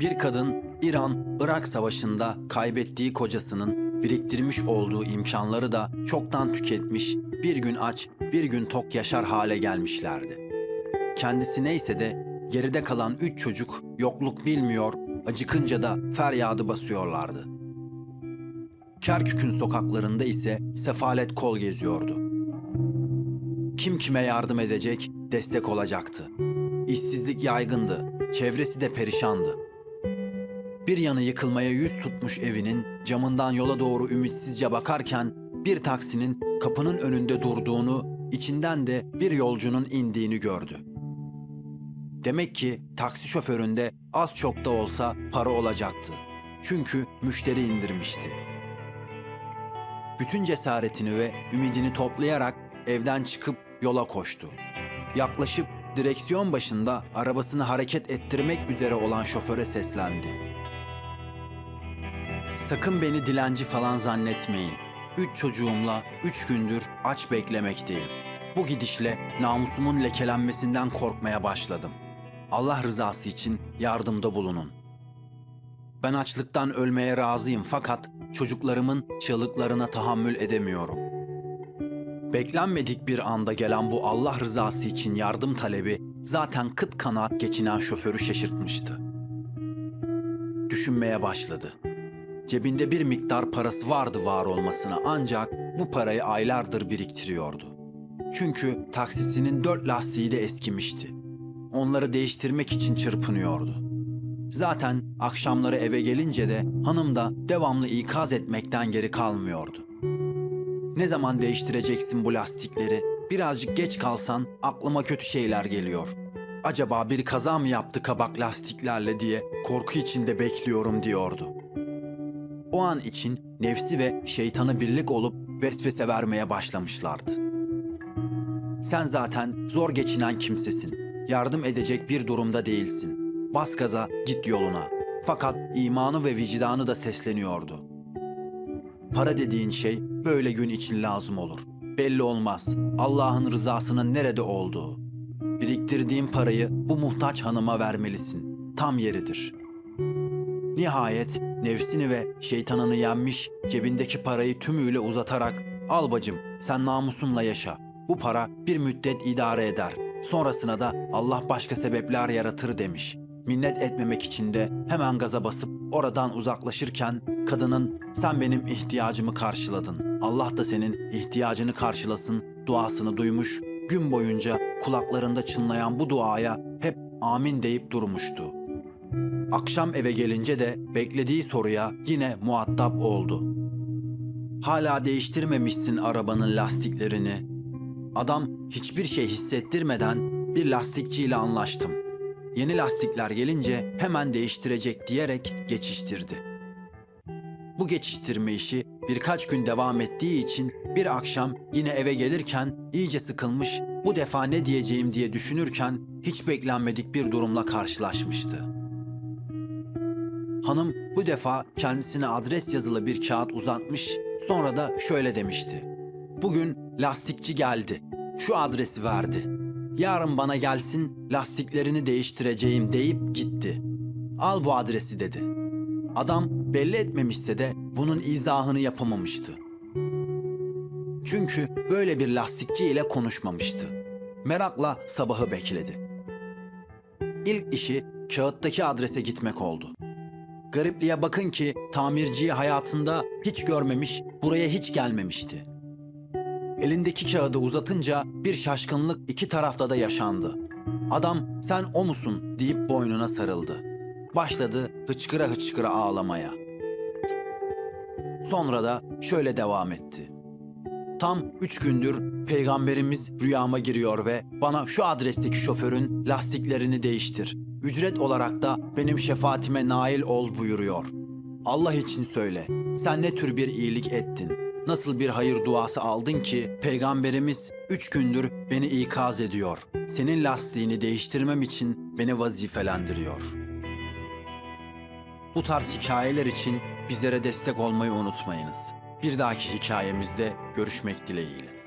Bir kadın İran-Irak savaşında kaybettiği kocasının biriktirmiş olduğu imkanları da çoktan tüketmiş, bir gün aç, bir gün tok yaşar hale gelmişlerdi. Kendisi neyse de geride kalan üç çocuk yokluk bilmiyor, acıkınca da feryadı basıyorlardı. Kerkük'ün sokaklarında ise sefalet kol geziyordu. Kim kime yardım edecek, destek olacaktı. İşsizlik yaygındı, çevresi de perişandı. Bir yanı yıkılmaya yüz tutmuş evinin camından yola doğru ümitsizce bakarken bir taksinin kapının önünde durduğunu, içinden de bir yolcunun indiğini gördü. Demek ki taksi şoföründe az çok da olsa para olacaktı. Çünkü müşteri indirmişti. Bütün cesaretini ve ümidini toplayarak evden çıkıp yola koştu. Yaklaşıp direksiyon başında arabasını hareket ettirmek üzere olan şoföre seslendi. Sakın beni dilenci falan zannetmeyin. Üç çocuğumla üç gündür aç beklemekteyim. Bu gidişle namusumun lekelenmesinden korkmaya başladım. Allah rızası için yardımda bulunun. Ben açlıktan ölmeye razıyım fakat çocuklarımın çığlıklarına tahammül edemiyorum. Beklenmedik bir anda gelen bu Allah rızası için yardım talebi zaten kıt kanaat geçinen şoförü şaşırtmıştı. Düşünmeye başladı. Cebinde bir miktar parası vardı var olmasına ancak bu parayı aylardır biriktiriyordu. Çünkü taksisinin dört lastiği de eskimişti. Onları değiştirmek için çırpınıyordu. Zaten akşamları eve gelince de hanım da devamlı ikaz etmekten geri kalmıyordu. Ne zaman değiştireceksin bu lastikleri? Birazcık geç kalsan aklıma kötü şeyler geliyor. Acaba bir kaza mı yaptı kabak lastiklerle diye korku içinde bekliyorum diyordu. O an için nefsi ve şeytanı birlik olup vesvese vermeye başlamışlardı. Sen zaten zor geçinen kimsesin. Yardım edecek bir durumda değilsin. Bas gaza git yoluna. Fakat imanı ve vicdanı da sesleniyordu. Para dediğin şey böyle gün için lazım olur. Belli olmaz Allah'ın rızasının nerede olduğu. Biriktirdiğin parayı bu muhtaç hanıma vermelisin. Tam yeridir. Nihayet nefsini ve şeytanını yenmiş cebindeki parayı tümüyle uzatarak al bacım sen namusunla yaşa. Bu para bir müddet idare eder. Sonrasına da Allah başka sebepler yaratır demiş. Minnet etmemek için de hemen gaza basıp oradan uzaklaşırken kadının sen benim ihtiyacımı karşıladın. Allah da senin ihtiyacını karşılasın duasını duymuş. Gün boyunca kulaklarında çınlayan bu duaya hep amin deyip durmuştu. Akşam eve gelince de beklediği soruya yine muhatap oldu. Hala değiştirmemişsin arabanın lastiklerini. Adam hiçbir şey hissettirmeden bir lastikçiyle anlaştım. Yeni lastikler gelince hemen değiştirecek diyerek geçiştirdi. Bu geçiştirme işi birkaç gün devam ettiği için bir akşam yine eve gelirken iyice sıkılmış, bu defa ne diyeceğim diye düşünürken hiç beklenmedik bir durumla karşılaşmıştı. Hanım bu defa kendisine adres yazılı bir kağıt uzatmış, sonra da şöyle demişti. Bugün lastikçi geldi. Şu adresi verdi. Yarın bana gelsin, lastiklerini değiştireceğim deyip gitti. Al bu adresi dedi. Adam belli etmemişse de bunun izahını yapamamıştı. Çünkü böyle bir lastikçi ile konuşmamıştı. Merakla sabahı bekledi. İlk işi kağıttaki adrese gitmek oldu. Garipliğe bakın ki tamirciyi hayatında hiç görmemiş, buraya hiç gelmemişti. Elindeki kağıdı uzatınca bir şaşkınlık iki tarafta da yaşandı. Adam sen o musun deyip boynuna sarıldı. Başladı hıçkıra hıçkıra ağlamaya. Sonra da şöyle devam etti. Tam üç gündür peygamberimiz rüyama giriyor ve bana şu adresteki şoförün lastiklerini değiştir. Ücret olarak da benim şefaatime nail ol buyuruyor. Allah için söyle, sen ne tür bir iyilik ettin? Nasıl bir hayır duası aldın ki peygamberimiz üç gündür beni ikaz ediyor. Senin lastiğini değiştirmem için beni vazifelendiriyor. Bu tarz hikayeler için bizlere destek olmayı unutmayınız. Bir dahaki hikayemizde görüşmek dileğiyle.